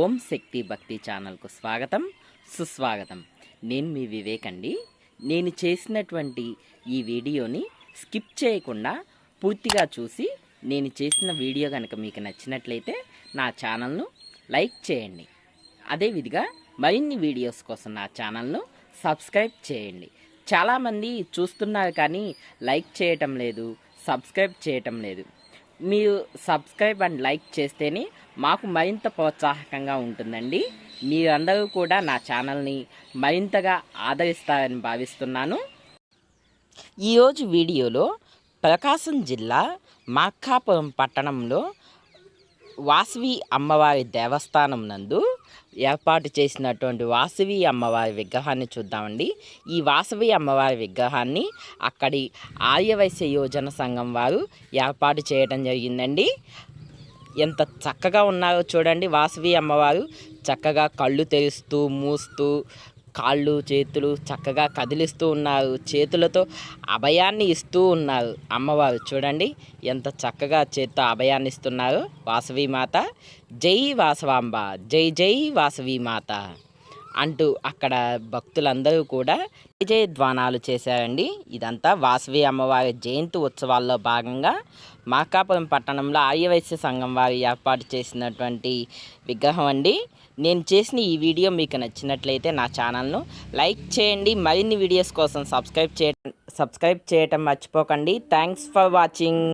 ఓం శక్తి భక్తి ఛానల్కు స్వాగతం సుస్వాగతం. నేను మీ వివేక్ అండి నేను చేసినటువంటి ఈ వీడియోని స్కిప్ చేయకుండా పూర్తిగా చూసి నేను చేసిన వీడియో కనుక మీకు నచ్చినట్లయితే నా ఛానల్ను లైక్ చేయండి. అదేవిధంగా మరిన్ని వీడియోస్ కోసం నా ఛానల్ను సబ్స్క్రైబ్ చేయండి. చాలామంది చూస్తున్నారు కానీ లైక్ చేయటం లేదు సబ్స్క్రైబ్ చేయటం లేదు. మీరు సబ్స్క్రైబ్ అండ్ లైక్ చేస్తేనే మాకు మరింత ప్రోత్సాహకంగా ఉంటుందండి. మీరందరూ కూడా నా ఛానల్ని మరింతగా ఆదరిస్తారని భావిస్తున్నాను. ఈరోజు వీడియోలో ప్రకాశం జిల్లా మార్కాపురం పట్టణంలో వాసవి అమ్మవారి దేవస్థానం నందు ఏర్పాటు చేసినటువంటి వాసవి అమ్మవారి విగ్రహాన్ని చూద్దామండి. ఈ వాసవి అమ్మవారి విగ్రహాన్ని అక్కడి ఆర్యవైశ్య యోజన సంఘం వారు ఏర్పాటు చేయడం జరిగిందండి. ఎంత చక్కగా ఉన్నారో చూడండి వాసవి అమ్మవారు. చక్కగా కళ్ళు తెరుస్తూ మూస్తూ కాళ్ళు చేతులు చక్కగా కదిలిస్తూ ఉన్నారు. చేతులతో అభయాన్ని ఇస్తూ ఉన్నారు అమ్మవారు. చూడండి ఎంత చక్కగా చేత్తో అభయాన్ని ఇస్తున్నారు వాసవి మాత. జై వాసవాంబ. జై జై వాసవి మాత. అంటూ అక్కడ భక్తులందరూ కూడా విజయధ్వానాలు చేశారండి. ఇదంతా వాసవి అమ్మవారి జయంతి ఉత్సవాల్లో భాగంగా మార్కాపురం పట్టణంలో ఆర్యవైశ్య సంఘం వారు ఏర్పాటు చేసినటువంటి విగ్రహం అండి. నేను చేసిన ఈ వీడియో మీకు నచ్చినట్లయితే నా ఛానల్ను లైక్ చేయండి. మరిన్ని వీడియోస్ కోసం సబ్స్క్రైబ్ చేయటం సబ్స్క్రైబ్ చేయటం మర్చిపోకండి. Thanks for watching.